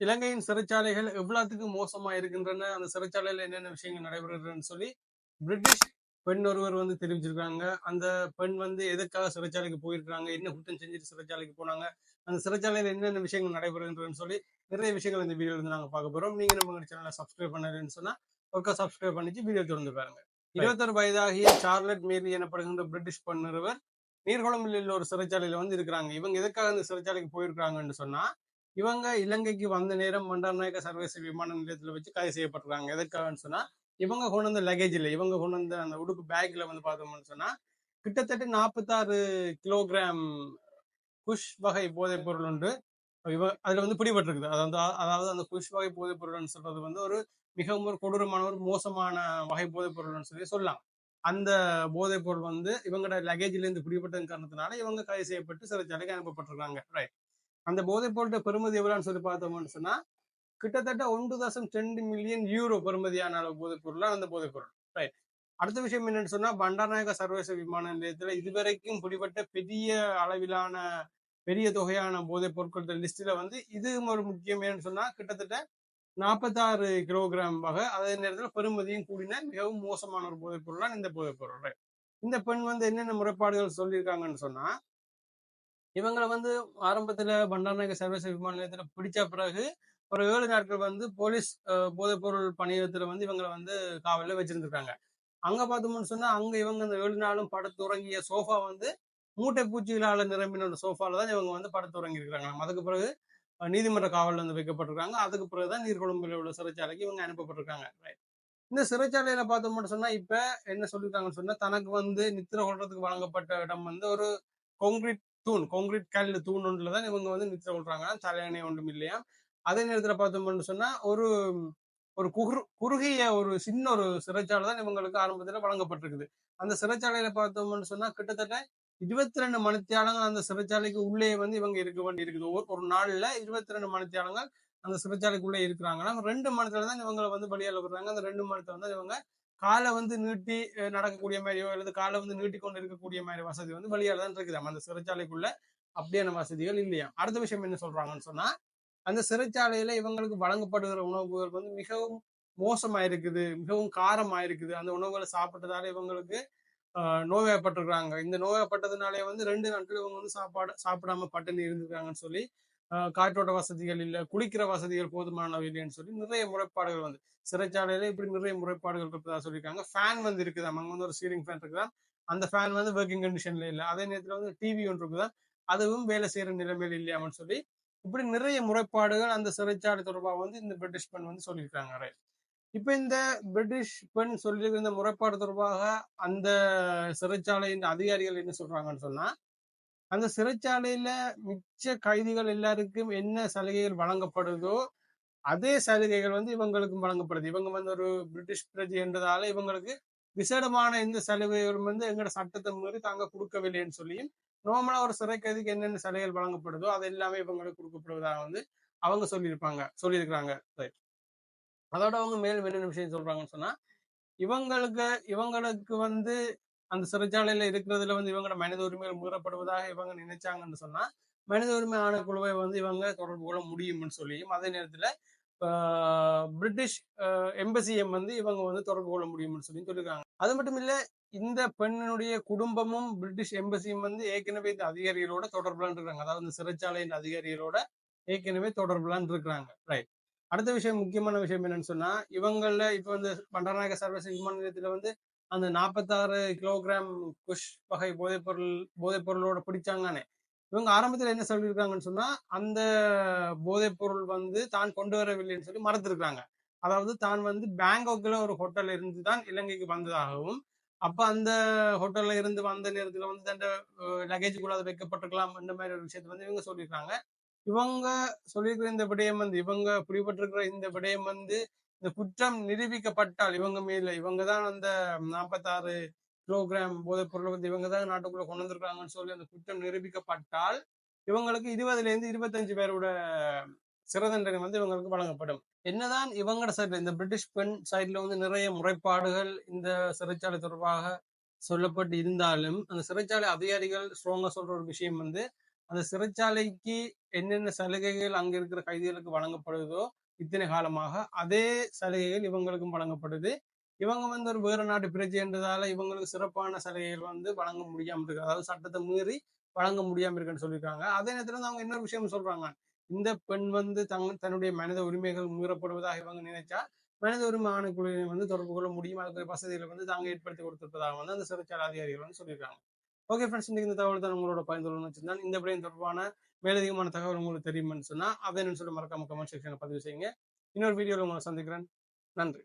இலங்கையின் சிறைச்சாலைகள் எவ்வளவுக்கு மோசமா இருக்கின்றன? அந்த சிறைச்சாலையில என்னென்ன விஷயங்கள் நடைபெறுகிறதுன்னு சொல்லி பிரிட்டிஷ் பெண் ஒருவர் வந்து தெரிவிச்சிருக்காங்க. அந்த பெண் வந்து எதற்காக சிறைச்சாலைக்கு போயிருக்காங்க என்ன குற்றம் செஞ்சுட்டு சிறைச்சாலைக்கு போனாங்க? அந்த சிறைச்சாலையில என்னென்ன விஷயங்கள் நடைபெறுகின்றதுன்னு சொல்லி நிறைய விஷயங்கள் இந்த வீடியோல இருந்து நாங்க பார்க்க போறோம். நீங்க நம்ம சேனலை சப்ஸ்கிரைப் பண்ணலன்னு சொன்னா ஒருக்கா சப்ஸ்கிரைப் பண்ணிச்சு வீடியோ தொடர்ந்து பாருங்க. இருபத்தொரு வயதாகிய சார்லட் மேரி எனப்படுகின்ற பிரிட்டிஷ் பெண் ஒருவர் நீர்குளம்பில் உள்ள ஒரு சிறைச்சாலையில வந்து இருக்கிறாங்க. இவங்க எதுக்காக இந்த சிறைச்சாலைக்கு போயிருக்காங்கன்னு சொன்னா இவங்க இலங்கைக்கு வந்த நேரம் மண்டார்நாயக்க சர்வதேச விமான நிலையத்துல வச்சு கைது செய்யப்பட்டிருக்காங்க. எதற்காகன்னு சொன்னா இவங்க கொண்டு வந்த லக்கேஜ் இல்லை இவங்க கொண்டு வந்த அந்த உடுப்பு பேக்ல வந்து பார்த்தோம்னு சொன்னா கிட்டத்தட்ட நாற்பத்தாறு கிலோகிராம் குஷ் வகை போதைப் பொருள் உண்டு. இவ அதுல வந்து பிடிபட்டிருக்குது. அதாவது அதாவது அந்த குஷ் வகை போதைப் பொருள்னு சொல்றது வந்து ஒரு மிகவும் ஒரு கொடூரமான ஒரு மோசமான வகை போதைப் பொருள்னு சொல்லி சொல்லலாம். அந்த போதைப் பொருள் வந்து இவங்களோட லக்கேஜ்ல இருந்து பிடிபட்ட காரணத்தினால இவங்க கைது செய்யப்பட்டு சிறைச்சாலைக்கு அனுப்பப்பட்டிருக்காங்க. ரைட் அந்த போதைப் பொருளோட பெருமதி எவ்வளோன்னு சொல்லி பார்த்தோம்னு சொன்னா கிட்டத்தட்ட ஒன்று தசம் ரெண்டு மில்லியன் யூரோ பெருமதியான அளவு போதைப் பொருள் அந்த போதைப் பொருள் ரைட் அடுத்த விஷயம் என்னன்னு சொன்னா பண்டாரநாயக சர்வதேச விமான நிலையத்துல இதுவரைக்கும் பிடிபட்ட பெரிய அளவிலான பெரிய தொகையான போதைப் பொருட்கள் லிஸ்ட்ல வந்து இது ஒரு முக்கியம் என்னன்னு சொன்னா கிட்டத்தட்ட நாற்பத்தாறு கிலோகிராம் வகை அதே நேரத்தில் பெருமதியும் கூடின மிகவும் மோசமான ஒரு போதைப் பொருள் இந்த போதைப் பொருள் இந்த பெண் வந்து என்னென்ன முறைப்பாடுகள் சொல்லியிருக்காங்கன்னு சொன்னா இவங்களை வந்து ஆரம்பத்துல பண்டாரநாயக சர்வதேச விமான நிலையத்துல பிடிச்ச பிறகு ஒரு ஏழு நாட்கள் வந்து போலீஸ் போதைப்பொருள் பணியகத்துல வந்து இவங்களை வந்து காவலில் வச்சிருந்துருக்காங்க. அங்க பார்த்தோம்னு சொன்னா அங்க இவங்க இந்த ஏழு நாளும் படுத்துறங்கிய சோஃபா வந்து மூட்டை பூச்சிகளால நிரம்பின ஒரு சோஃபால தான் இவங்க வந்து படுத்துறங்கி இருக்கிறாங்க அதுக்கு பிறகு நீதிமன்ற காவலில் வந்து வைக்கப்பட்டிருக்காங்க. அதுக்கு பிறகுதான் நீர்கொழும்பில் உள்ள சிறைச்சாலைக்கு இவங்க அனுப்பப்பட்டிருக்காங்க. இந்த சிறைச்சாலையில பார்த்தோம்னு சொன்னா இப்ப என்ன சொல்லியிருக்காங்கன்னு சொன்னா தனக்கு வந்து நித்திர கொள்றதுக்கு வழங்கப்பட்ட இடம் வந்து ஒரு கான்கிரீட் தூண் கான்கிரீட் கல் தூண் ஒன்றுல தான் இவங்க வந்து நித்திர கொள்றாங்க தலையணை ஒன்றும் இல்லையா? அதே நேரத்தில் பார்த்தோம்னு சொன்னா ஒரு ஒரு குறு குறுகிய ஒரு சின்ன ஒரு சிறைச்சாலை தான் இவங்களுக்கு ஆரம்பத்தில் வழங்கப்பட்டிருக்குது. அந்த சிறைச்சாலையில பார்த்தோம்னு சொன்னா கிட்டத்தட்ட இருபத்தி ரெண்டு மணித்தியாலங்கள் அந்த சிறைச்சாலைக்கு உள்ளே வந்து இவங்க இருக்க வேண்டி இருக்குது. ஒரு நாள்ல இருபத்தி ரெண்டு மணித்தியாலங்கள் அந்த சிறைச்சாலைக்குள்ளே இருக்கிறாங்கன்னா ரெண்டு மணத்துல தான் இவங்களை வந்து பலியால விடுறாங்க. அந்த ரெண்டு மணத்துல வந்து இவங்க காலை வந்து நீட்டி நடக்கக்கூடிய மாதிரியோ அல்லது காலை வந்து நீட்டி கொண்டு இருக்கக்கூடிய மாதிரி வசதி வந்து வழியால தான் இருக்குது. அந்த சிறைச்சாலைக்குள்ள அப்படியான வசதிகள் இல்லையா? அடுத்த விஷயம் என்ன சொல்றாங்கன்னு சொன்னா அந்த சிறைச்சாலையில இவங்களுக்கு வழங்கப்படுகிற உணவுகள் வந்து மிகவும் மோசமா இருக்குது மிகவும் காரமா இருக்குது அந்த உணவுகளை சாப்பிட்டதால இவங்களுக்கு நோய்வாய்ப்பட்டிருக்கிறாங்க. இந்த நோய்வாய்ப்பட்டதுனாலே வந்து ரெண்டு நாட்கள் இவங்க வந்து சாப்பாடு சாப்பிடாம பட்டினி இருந்திருக்காங்கன்னு சொல்லி காற்றோட்ட வசதிகள் இல்லை குளிக்கிற வசதிகள் போதுமானவை இல்லைன்னு சொல்லி நிறைய முறைப்பாடுகள் வந்து. சிறைச்சாலையில இப்படி நிறைய முறைப்பாடுகள் இருப்பதா சொல்லியிருக்காங்க. ஃபேன் வந்து இருக்குது அங்க வந்து ஒரு சீலிங் ஃபேன் இருக்குதா அந்த ஃபேன் வந்து ஒர்க்கிங் கண்டிஷன்ல இல்லை. அதே நேரத்தில் வந்து டிவி ஒன்று இருக்குதா அதுவும் வேலை செய்யற நிலைமையில் இல்லையாமன்னு சொல்லி இப்படி நிறைய முறைப்பாடுகள் அந்த சிறைச்சாலை தொடர்பாக வந்து இந்த பிரிட்டிஷ் பெண் வந்து சொல்லியிருக்காங்க. இப்ப இந்த பிரிட்டிஷ் பெண் சொல்லியிருக்கிற இந்த முறைப்பாடு தொடர்பாக அந்த சிறைச்சாலையின் அதிகாரிகள் என்ன சொல்றாங்கன்னு சொன்னா அந்த சிறைச்சாலையில மிச்ச கைதிகள் எல்லாருக்கும் என்ன சலுகைகள் வழங்கப்படுதோ அதே சலுகைகள் வந்து இவங்களுக்கும் வழங்கப்படுது. இவங்க வந்து ஒரு பிரிட்டிஷ் பிரஜை என்றதால இவங்களுக்கு விசேடமான இந்த சலுகைகளும் வந்து எங்களோட சட்டத்தை மீறி தாங்க கொடுக்கவில்லைன்னு சொல்லியும் நார்மலா ஒரு சிறை கைதிக்கு என்னென்ன சலுகைகள் வழங்கப்படுதோ அது எல்லாமே இவங்களுக்கு கொடுக்கப்படுவதாக வந்து அவங்க சொல்லியிருப்பாங்க சொல்லியிருக்கிறாங்க. அதோட அவங்க மேலும் என்னென்ன விஷயம் சொல்றாங்கன்னு சொன்னா இவங்களுக்கு இவங்களுக்கு வந்து அந்த சிறைச்சாலையில இருக்கிறதுல வந்து இவங்களோட மனித உரிமைகள் மீறப்படுவதாக இவங்க நினைச்சாங்கன்னு சொன்னா மனித உரிமை ஆணைக்குழுவை வந்து இவங்க தொடர்பு கொள்ள முடியும்னு சொல்லியும் அதே நேரத்துல பிரிட்டிஷ் எம்பசியம் வந்து இவங்க வந்து தொடர்பு கொள்ள முடியும்னு சொல்லி சொல்லியிருக்காங்க அது மட்டும் இல்ல இந்த பெண்ணினுடைய குடும்பமும் பிரிட்டிஷ் எம்பசியும் வந்து ஏற்கனவே இந்த அதிகாரிகளோட தொடர்புலான் இருக்கிறாங்க. அதாவது இந்த சிறைச்சாலையின் அதிகாரிகளோட ஏற்கனவே தொடர்புலான் இருக்கிறாங்க. ரைட் அடுத்த விஷயம் முக்கியமான விஷயம் என்னன்னு சொன்னா இவங்கள இப்ப வந்து பண்டநாயக சர்வீஸ் விமான நிலையத்துல வந்து அந்த நாற்பத்தாறு கிலோகிராம் குஷ் வகை போதைப்பொருள் போதைப்பொருளோட பிடிச்சாங்கன்னு இவங்க ஆரம்பத்தில் என்ன சொல்லியிருக்காங்கன்னு சொன்னா அந்த போதைப்பொருள் வந்து தான் கொண்டு வரவில்லைன்னு சொல்லி மறந்துருக்காங்க அதாவது தான் வந்து பேங்காக்ல ஒரு ஹோட்டல்ல இருந்து தான் இலங்கைக்கு வந்ததாகவும் அப்ப அந்த ஹோட்டல்ல இருந்து வந்த நேரத்துல வந்து அந்த லக்கேஜுக்குள்ள அதை வைக்கப்பட்டிருக்கலாம் இந்த மாதிரி ஒரு விஷயத்த வந்து இவங்க சொல்லியிருக்காங்க. இவங்க சொல்லியிருக்கிற இந்த விடயம் வந்து இவங்க பிடிபட்டிருக்கிற இந்த விடயம் வந்து இந்த குற்றம் நிரூபிக்கப்பட்டால் இவங்க மேல இவங்க தான் அந்த நாற்பத்தாறு கிலோகிராம் போதைப் பொருளை வந்து இவங்க தான் நாட்டுக்குள்ள கொண்டு வந்திருக்காங்கன்னு சொல்லி அந்த குற்றம் நிரூபிக்கப்பட்டால் இவங்களுக்கு இருபதுல இருந்து இருபத்தஞ்சு பேரோட சிறை தண்டனை வந்து இவங்களுக்கு வழங்கப்படும். என்னதான் இவங்களோட சைட்ல இந்த பிரிட்டிஷ் பெண் சைட்ல வந்து நிறைய முறைப்பாடுகள் இந்த சிறைச்சாலை தொடர்பாக சொல்லப்பட்டு இருந்தாலும் அந்த சிறைச்சாலை அதிகாரிகள் ஸ்ட்ராங்கா சொல்ற ஒரு விஷயம் வந்து அந்த சிறைச்சாலைக்கு என்னென்ன சலுகைகள் அங்க இருக்கிற கைதிகளுக்கு வழங்கப்படுதோ இத்தனை காலமாக அதே சலுகைகள் இவங்களுக்கும் வழங்கப்படுது. இவங்க வந்து ஒரு வேறு நாட்டு பிரஜைன்றதால இவங்களுக்கு சிறப்பான சலுகைகள் வந்து வழங்க முடியாம இருக்கு. அதாவது சட்டத்தை மீறி வழங்க முடியாம இருக்குன்னு சொல்லியிருக்காங்க. அதே நேரத்துல வந்து அவங்க இன்னொரு விஷயம் சொல்றாங்க. இந்த பெண் வந்து தங் தன்னுடைய மனித உரிமைகள் மீறப்படுவதாக இவங்க நினைச்சா மனித உரிமை ஆணைக்குழுவினை வந்து தொடர்பு கொள்ள முடியும். அதுக்கு வசதிகளை வந்து தாங்க ஏற்படுத்தி கொடுத்திருப்பதாக வந்து அந்த சிறைச்சாலை அதிகாரிகள் வந்து சொல்லியிருக்காங்க. ஓகே ஃப்ரெண்ட்ஸ் இன்னைக்கு இந்த தகவல் தான் உங்களோட பயந்துள்ளனு வச்சிருந்தேன் இந்த விடயம் தொடர்பான மேலதிகமான தகவல் உங்களுக்கு தெரியும்னு சொன்னா அதை சொல்லி மறக்காம கமெண்ட் செக்ஷனில் பதிவு செய்யுங்க. இன்னொரு வீடியோவில் உங்களை சந்திக்கிறேன். நன்றி.